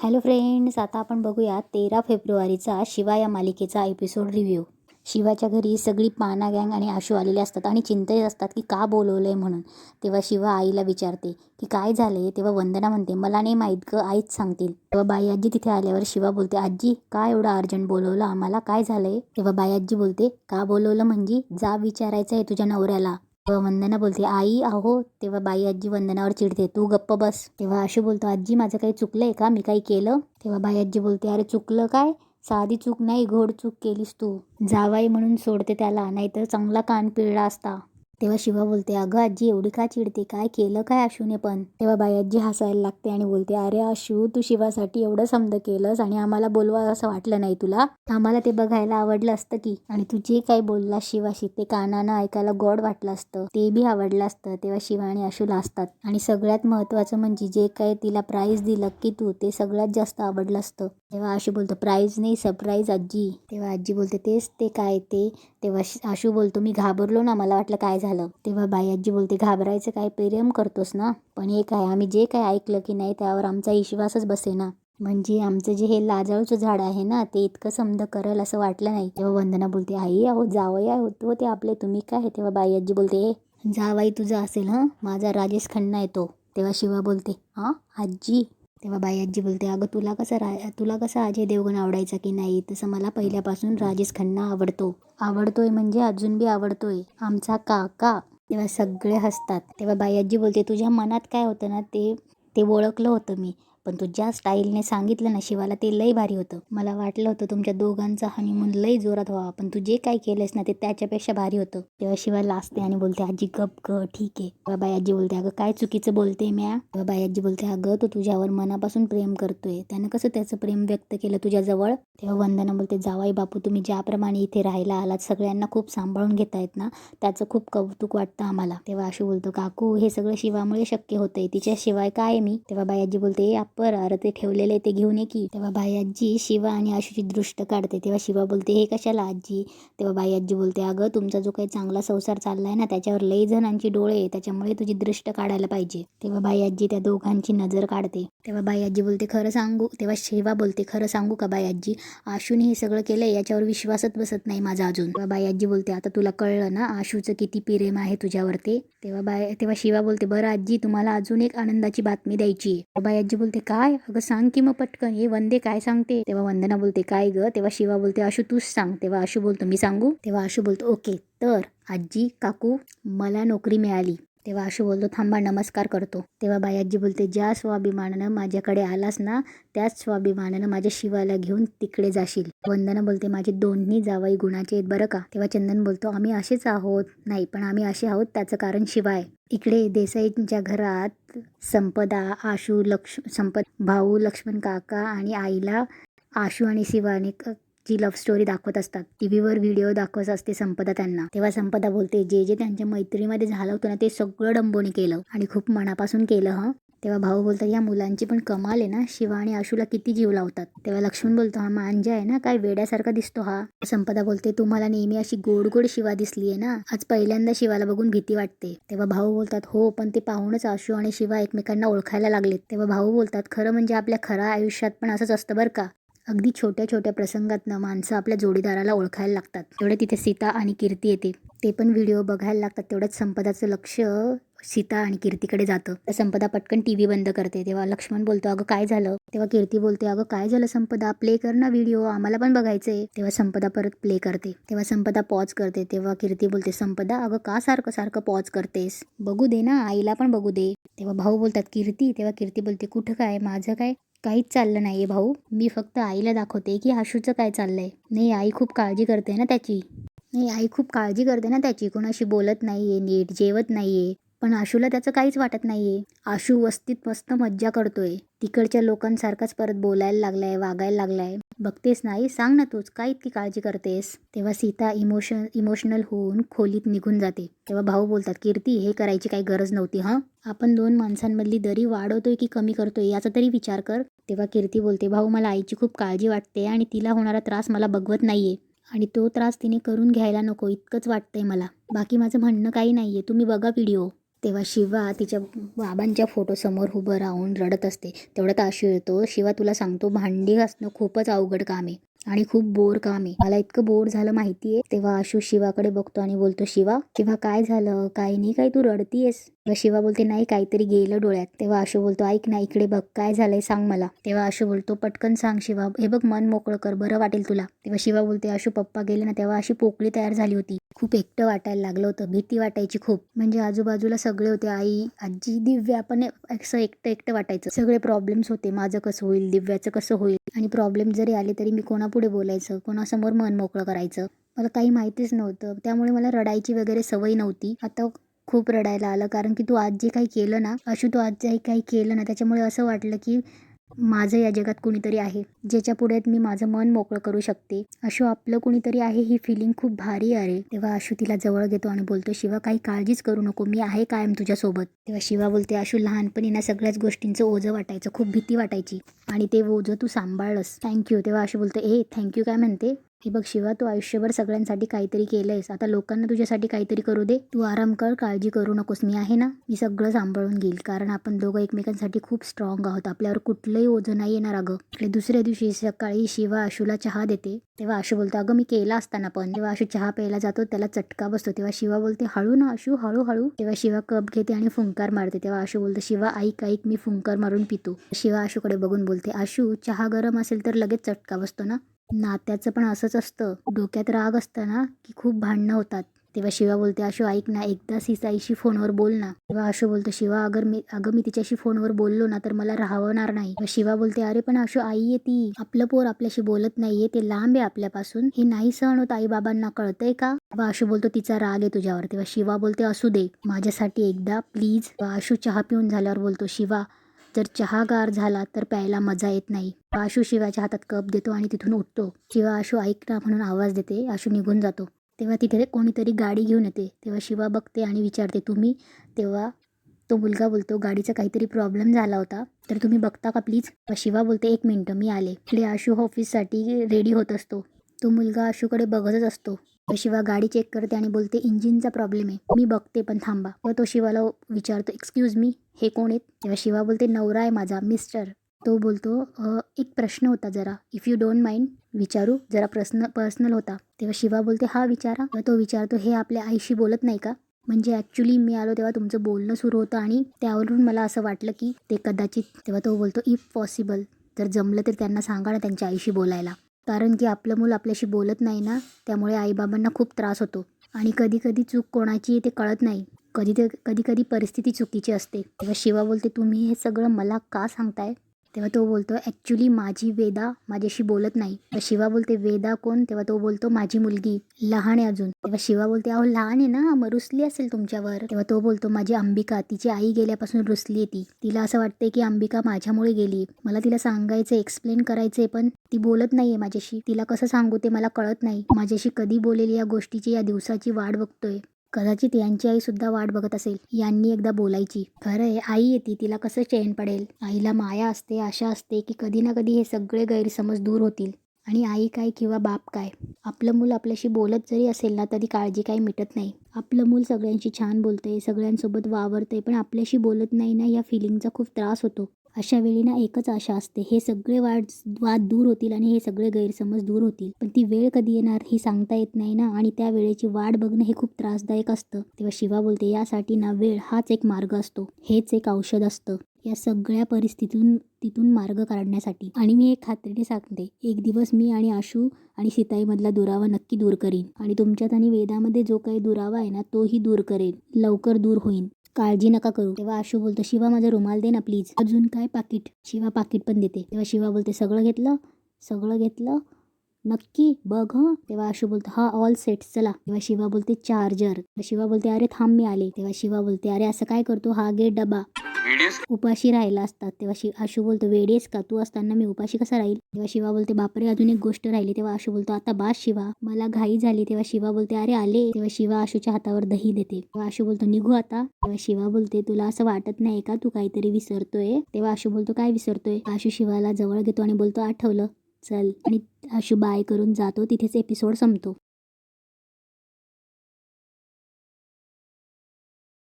Hello friends आता आपण बघूया तेरा फेब्रुवारीचा शिवा या मालिकेचा एपिसोड रिव्ह्यू शिवाच्या घरी सगळी पाना गँग आणि आशू आलेले असतात आणि चिंतित असतात की का बोलवलं आहे म्हणून. तेव्हा शिवा आईला विचारते की काय झाले तेव्हा वंदना म्हणते मला नाही माहीत ग आईच सांगतील. तेव्हा बाई आजी तिथे आल्यावर शिवा बोलते आजी का एवढं अर्जंट बोलवलं? आम्हाला काय झालंय? तेव्हा बाई आजी बोलते का बोलवलं म्हणजे? जा विचारायचं आहे तुझ्या नवऱ्याला. वंदना बोलते आई आहो तेव्हा बाई आजी वंदनावर चिडते. तू गप्प बस. तेव्हा आशू बोलतो आजी माझं काही चुकलंय का? मी काही केलं? तेव्हा बाई आजी बोलते अरे चुकलं काय? साधी चूक नाही घोड चूक केलीस तू. जावाई म्हणून सोडते त्याला नाहीतर चांगला कान पिळला असता. तेव्हा शिवा बोलते अगं आजी एवढी का चिडते? काय केलं? काय आशूने पण? तेव्हा बाई आजी हसायला लागते आणि बोलते अरे आशू तू शिवासाठी एवढं समज केलंस आणि आम्हाला बोलवा असं वाटलं नाही तुला. आम्हाला ते बघायला आवडलं असतं की. आणि तू जे काही बोलला शिवाशी ते कानानं ऐकायला गोड वाटलं असतं. ते बी आवडलं असतं. तेव्हा शिवा आणि अशूला असतात आणि सगळ्यात महत्त्वाचं म्हणजे जे काही तिला प्राईज दिलं की तू ते सगळ्यात जास्त आवडलं असतं. तेव्हा आशू बोलतो प्राईज नाही सरप्राईज आजी. तेव्हा आजी बोलते तेच ते काय ते? तेव्हा श- आशू बोलतो मी घाबरलो ना मला वाटलं काय झालं तेव्हा बाई आजी बोलते घाबरायचं काय? प्रेम करतोस ना? पण एक आहे आम्ही जे काय ऐकलं की नाही त्यावर आमचा विश्वासच बसे ना म्हणजे आमचं जे हे लाजाळूचं झाड आहे ना ते इतकं समज करेल असं वाटलं नाही. तेव्हा वंदना बोलते आई अहो जावया होतो ते आपले. तुम्ही काय? तेव्हा बाई आजी बोलते "ए, जावाई तुझा असेल हं? माझा राजेश खन्ना येतो. तेव्हा शिवा बोलते हां आजी तेव्हा बाई आजी बोलते अगं तुला कसं रा तुला कसं अजय देवगण आवडायचा की नाही? तसं मला पहिल्यापासून राजेश खन्ना आवडतो. आवडतोय म्हणजे अजून बी आवडतोय. आमचा काका. तेव्हा सगळे हसतात. तेव्हा बाई आजी बोलते तुझ्या मनात काय होतं ना ते ते ओळखलं होतं मी. पण तू ज्या स्टाईलने सांगितलं ना शिवाला ते लई भारी होतं. मला वाटलं होतं तुमच्या दोघांचा हनीमून लई जोरात व्हावा पण तू जे काय केलंस ना ते त्याच्यापेक्षा भारी होतं. तेव्हा शिवा लाजते आणि बोलते आजी गप ग ठीक आहे. बाबा आजी बोलते अगं काय चुकीचं बोलते म्या? बाबा बाई आजी बोलते अगं तो तुझ्यावर मनापासून प्रेम करतोय. त्यानं कसं त्याचं प्रेम व्यक्त केलं तुझ्याजवळ? तेव्हा वंदना बोलते जावाई बापू तुम्ही ज्याप्रमाणे इथे राहायला आलात सगळ्यांना खूप सांभाळून घेतायत ना? त्याचं खूप कौतुक वाटतं आम्हाला. तेव्हा अशी बोलतो काकू हे सगळं शिवामुळे शक्य होतंय. तिच्याशिवाय काय आहे मी? तेव्हा बाई आजी बोलते "ए, अप्पर अरे ते ठेवलेले ते घेऊन ये की. तेव्हा बाई आजी शिवा आणि आशूची दृष्ट काढते. तेव्हा शिवा बोलते हे कशाला आजी? तेव्हा बाई आजी बोलते अगं तुमचा जो काही चांगला संसार चाललाय ना त्याच्यावर लई जणांची डोळे त्याच्यामुळे तुझी दृष्ट काढायला पाहिजे. तेव्हा बाई आजी त्या दोघांची नजर काढते. तेव्हा बाई आजी बोलते खरं सांगू? तेव्हा शिवा बोलते खरं सांगू का बाई आजी? आशूने हे सगळं केलंय याच्यावर विश्वासच बसत नाही माझा अजून. तेव्हा बाई आजी बोलते आता तुला कळलं ना आशूचं किती प्रेम आहे तुझ्यावरती? तेव्हा बाय तेव्हा शिवा बोलते बरं आजी तुम्हाला अजून एक आनंदाची बातमी द्यायची आहे बाई आजी बोलते काय? अगं सांग की मग पटकन. हे वंदे काय सांगते? तेव्हा वंदना बोलते काय ग? तेव्हा शिवा बोलते आशू तूच सांग. तेव्हा आशू बोलतो मी सांगू? तेव्हा आशू बोलतो ओके तर आजी काकू मला नोकरी मिळाली. तेव्हा आशू बोलतो थांबा नमस्कार करतो. तेव्हा बाई आजी बोलते ज्या स्वाभिमानानं माझ्याकडे आलास ना त्याच स्वाभिमानानं माझ्या शिवाला घेऊन तिकडे जाशील. वंदना बोलते माझे दोन्ही जावई गुणाचे आहेत बरं का? तेव्हा चंदन बोलतो आम्ही असेच आहोत. नाही पण आम्ही असे आहोत त्याचं कारण शिवाय इकडे देसाईंच्या घरात संपदा आशू लक्ष संपद भाऊ लक्ष्मण काका आणि आईला आशू आणि शिवानी जी लव्ह स्टोरी दाखवत असतात. टी व्हीवर व्हिडिओ दाखवत असते संपदा त्यांना. तेव्हा संपदा बोलते जे जे त्यांच्या मैत्रीमध्ये झालं होतं ना ते सगळं डंबोनी केलं आणि खूप मनापासून केलं हं. तेव्हा भाऊ बोलतात या मुलांची पण कमाल आहे ना. शिवा आणि आशूला किती जीव लावतात. तेव्हा लक्ष्मण बोलतो हा मांजा आहे ना. काय वेड्यासारखा दिसतो हा. संपदा बोलते तुम्हाला नेहमी अशी गोड गोड शिवा दिसली आहे ना. आज पहिल्यांदा शिवाला बघून भीती वाटते. तेव्हा भाऊ बोलतात हो पण ते पाहूनच आशू आणि शिवा एकमेकांना ओळखायला लागलेत. तेव्हा भाऊ बोलतात खरं म्हणजे आपल्या खऱ्या आयुष्यात पण असंच असतं बरं का. अगदी छोट्या छोट्या प्रसंगातनं माणसं आपल्या जोडीदाराला ओळखायला लागतात. तेवढे तिथे सीता आणि कीर्ती येते. ते पण व्हिडिओ बघायला लागतात. तेवढंच संपदाचं लक्ष सीता आणि कीर्तीकडे जातं. तर संपदा पटकन टी व्ही बंद करते. तेव्हा लक्ष्मण बोलतो अगं काय झालं? तेव्हा कीर्ती बोलते अगं काय झालं संपदा? प्ले कर ना व्हिडिओ. आम्हाला पण बघायचंय. तेव्हा संपदा परत प्ले करते. तेव्हा संपदा पॉज करते. तेव्हा कीर्ती बोलते संपदा अगं का सारखं सारखं पॉज करतेस? बघू दे ना. आईला पण बघू दे. तेव्हा भाऊ बोलतात कीर्ती. तेव्हा कीर्ती बोलते कुठं काय? माझं काय? काहीच चाललं नाही आहे भाऊ. मी फक्त आईला दाखवते की आशूचं काय चाललं आहे नाही आई खूप काळजी करते ना त्याची. नाही आई खूप काळजी करते ना त्याची. कोणाशी बोलत नाही आहे नीट जेवत नाही आहे पण आशूला त्याचं काहीच वाटत नाही आहे आशू वस्तीत मस्त मज्जा करतोय. तिकडच्या लोकांसारखाच परत बोलायला लागलाय वागायला लागलाय. बघतेस नाही सांग ना तूच काय इतकी काळजी करतेस? तेव्हा सीता इमोशन इमोशनल होऊन खोलीत निघून जाते. तेव्हा भाऊ बोलतात कीर्ती हे करायची काही गरज नव्हती हं? आपण दोन माणसांमधली दरी वाढवतोय की कमी करतोय याचा तरी विचार कर. तेव्हा कीर्ती बोलते भाऊ मला आईची खूप काळजी वाटते आणि तिला होणारा त्रास मला बघवत नाहीये आणि तो त्रास तिने करून घ्यायला नको इतकंच वाटतंय मला. बाकी माझं म्हणणं काही नाहीये तुम्ही बघा व्हिडिओ. तेव्हा शिवा तिच्या बाबांच्या फोटोसमोर उभं राहून रडत असते. तेवढ्यात आशू येतो शिवा तुला सांगतो भांडी घासणं खूपच अवघड काम आहे. आणि खूप बोर काम आहे. मला इतकं बोर झालं माहितीये. तेव्हा आशू शिवाकडे बघतो आणि बोलतो शिवा किंवा काय झालं? काय नाही काय तू रडतीयस. शिवा बोलते नाही काहीतरी गेलं डोळ्यात. तेव्हा आशू बोलतो ऐक ना इकडे बघ काय झालंय सांग मला. तेव्हा आशू बोलतो पटकन सांग शिवा हे बघ मन मोकळं कर बरं वाटेल तुला. तेव्हा शिवा बोलते आशू पप्पा गेले ना तेव्हा अशी पोकळी तयार झाली होती. खूप एकटं वाटायला लागलं होतं भीती वाटायची खूप. म्हणजे आजूबाजूला सगळे होते आई आजी दिव्या पण असं एकटं एकटं वाटायचं. सगळे प्रॉब्लेम्स होते माझं कसं होईल दिव्याचं कसं होईल? आणि प्रॉब्लेम जरी आले तरी मी कोणा कोणापुढे बोलायचं? कोणासमोर मन मोकळं करायचं? मला काही माहितीच नव्हतं. त्यामुळे मला रडायची वगैरे सवय नव्हती. आता खूप रडायला आलं. कारण की तू आज जे काही केलं ना अशू तू आज जे काही केलं ना त्याच्यामुळे असं वाटलं की माझं या जगात कुणीतरी आहे ज्याच्या पुढे मी माझं मन मोकळं करू शकते. अशो आपलं कुणीतरी आहे ही फिलिंग खूप भारी आहे तेव्हा आशू तिला जवळ घेतो आणि बोलतो शिवा काही काळजीच करू नको मी आहे कायम तुझ्यासोबत. तेव्हा शिवा बोलते आशू लहानपणी ना सगळ्याच गोष्टींचं ओझं वाटायचं खूप भीती वाटायची आणि ते ओझं तू सांभाळलंस. थँक्यू तेव्हा आशू बोलतो ए थँक्यू काय म्हणते? हे बघ शिवा तू आयुष्यभर सगळ्यांसाठी काहीतरी केलंयस. आता लोकांना तुझ्यासाठी काहीतरी करू दे. तू आराम कर काळजी करू नकोस. मी आहे ना? मी सगळं सांभाळून घेईल. कारण आपण दोघं एकमेकांसाठी खूप स्ट्रॉंग आहोत. आपल्यावर कुठलंही ओझं नाही येणार अगं. आणि दुसऱ्या दिवशी सकाळी शिवा आशूला चहा देते. तेव्हा आशू बोलतो अगं मी केला असताना पण. जेव्हा आशू चहा प्यायला जातो त्याला चटका बसतो. तेव्हा शिवा बोलते हळू ना आशू हळूहळू तेव्हा शिवा कप घेते आणि फुंकार मारते. तेव्हा आशू बोलतो शिवा ऐक ऐक मी फुंकार मारून पितो. शिवा आशूकडे बघून बोलते आशू चहा गरम असेल तर लगेच चटका बसतो ना? नात्याचं पण असंच असतं. डोक्यात राग असताना की खूप भांडणं होतात. तेव्हा शिवा बोलते अशो ऐक ना एकदा सीसाईशी फोनवर बोल ना. तेव्हा अशो बोलतो शिवा अगर मी अगं मी तिच्याशी फोनवर बोललो ना तर मला राहवणार नाही. शिवा बोलते अरे पण अशो आई आहे ती. आपलं पोर आपल्याशी बोलत नाहीये. ते लांब आहे आपल्यापासून. हे नाही सहन होत आई बाबांना कळतंय का? तेव्हा अशो बोलतो तिचा राग आहे तुझ्यावर. तेव्हा शिवा बोलते असू दे. माझ्यासाठी एकदा प्लीज. अशो चहा पिऊन झाल्यावर बोलतो शिवा जर चहा गार झाला तर प्यायला मजा येत नाही. आशू शिवाच्या हातात कप देतो आणि तिथून उठतो. शिवा आशू ऐक ना म्हणून आवाज देते आशू निघून जातो. तेव्हा तिथे कोणीतरी गाडी घेऊन येते. तेव्हा शिवा बघते आणि विचारते तुम्ही तेव्हा तो मुलगा बोलतो गाडीचा काहीतरी प्रॉब्लेम झाला होता. तर तुम्ही बघता का प्लीज शिवा बोलते एक मिनटं मी आले. इकडे आशू ऑफिससाठी रेडी होत असतो. तो मुलगा आशूकडे बघतच असतो. शिवा गाडी चेक करते आणि बोलते इंजिनचा प्रॉब्लेम आहे. मी बघते पण थांबा. तेव्हा तो शिवाला विचारतो एक्सक्यूज मी हे कोण आहेत? तेव्हा शिवा बोलते नवरा आहे माझा मिस्टर तो बोलतो एक प्रश्न होता जरा. इफ यू डोंट माइंड विचारू. जरा प्रश्न पर्सनल होता. तेव्हा शिवा बोलते हा विचारा. तेव्हा तो विचारतो हे आपल्या आईशी बोलत नाही का? म्हणजे ॲक्च्युली मी आलो तेव्हा तुमचं बोलणं सुरू होतं आणि त्यावरून मला असं वाटलं की ते कदाचित तेव्हा तो बोलतो इफ पॉसिबल जर जमलं तर त्यांना सांगा ना त्यांच्या आईशी बोलायला. कारण की आपलं मूल आपल्याशी बोलत नाही ना त्यामुळे आईबाबांना खूप त्रास होतो. आणि कधी कधी चूक कोणाची ते कळत नाही. कधी ते कधी कधी परिस्थिती चुकीची असते. तेव्हा शिवा बोलते तुम्ही हे सगळं मला का सांगताय? तेव्हा तो बोलतो ॲक्च्युली माझी वेदा माझ्याशी बोलत नाही. तर शिवा बोलते वेदा कोण? तेव्हा तो बोलतो माझी मुलगी. लहान आहे अजून. तेव्हा शिवा बोलते अहो लहान आहे ना मग रुसली असेल तुमच्यावर. तेव्हा तो बोलतो माझी अंबिका तिची आई गेल्यापासून रुसली आहे ती. तिला असं वाटते की अंबिका माझ्यामुळे गेली मला तिला सांगायचं एक्सप्लेन करायचंय पण ती बोलत नाहीये माझ्याशी. तिला कसं सांगू ते मला कळत नाही. माझ्याशी कधी बोलेली या गोष्टीची या दिवसाची वाट बघतोय. कदाचित यांची आई सुद्धा वाट बघत असेल. यांनी एकदा बोलायची. खरं आहे आई येते तिला कसं चैन पडेल? आईला माया असते आशा असते की कधी ना कधी हे सगळे गैरसमज दूर होतील. आणि आई काय किंवा बाप काय? आपलं मूल आपल्याशी बोलत जरी असेल ना तरी काळजी काही मिटत नाही. आपलं मूल सगळ्यांशी छान बोलतंय सगळ्यांसोबत वावरतंय पण आपल्याशी बोलत नाही ना या फिलिंगचा खूप त्रास होतो. अशा वेळी ना एकच आशा असते हे सगळे वाद वाद दूर होतील आणि हे सगळे गैरसमज दूर होतील. पण ती वेळ कधी येणार ही सांगता येत नाही ना आणि त्या वेळेची वाट बघणं हे खूप त्रासदायक असतं. तेव्हा शिवा बोलते यासाठी ना वेळ हाच एक मार्ग असतो. हेच एक औषध असतं. या सगळ्या परिस्थितीतून तिथून मार्ग काढण्यासाठी. आणि मी एक खात्रीने सांगते एक दिवस मी आणि आशू आणि सीताईमधला दुरावा नक्की दूर करीन आणि तुमच्यात आणि वेदामध्ये जो काही दुरावा आहे ना तोही दूर करेन. लवकर दूर होईन. काळजी नका करू. तेव्हा आशू बोलतो शिवा माझा रुमाल दे ना प्लीज अजून काय पाकिट? शिवा पाकिट पण देते. तेव्हा शिवा बोलते सगळं घेतलं? सगळं घेतलं? नक्की बघ हं. तेव्हा आशू बोलतो हा ऑल सेट चला. तेव्हा शिवा बोलते चार्जर शिवा बोलते अरे थांब मी आले. तेव्हा शिवा बोलते अरे असं काय करतो? हा घे डबा. उपाशी राहिला असतात तेव्हा शि आशू बोलतो वेडेस का? तू असताना मी उपाशी कसा राहील? तेव्हा शिवा बोलते बापरे अजून एक गोष्ट राहिली. तेव्हा आशू बोलतो आता बास शिवा मला घाई झाली. तेव्हा शिवा बोलते अरे आले. तेव्हा शिवा आशूच्या हातावर दही देते. तेव्हा आशू बोलतो निघू आता. तेव्हा शिवा बोलते तुला असं वाटत नाही का? तू काहीतरी विसरतोय. तेव्हा आशू बोलतो काय विसरतोय? आशू शिवाला जवळ घेतो आणि बोलतो आठवलं. चल. आणि शुभ बाय करून जातो. तिथेच एपिसोड संपतो.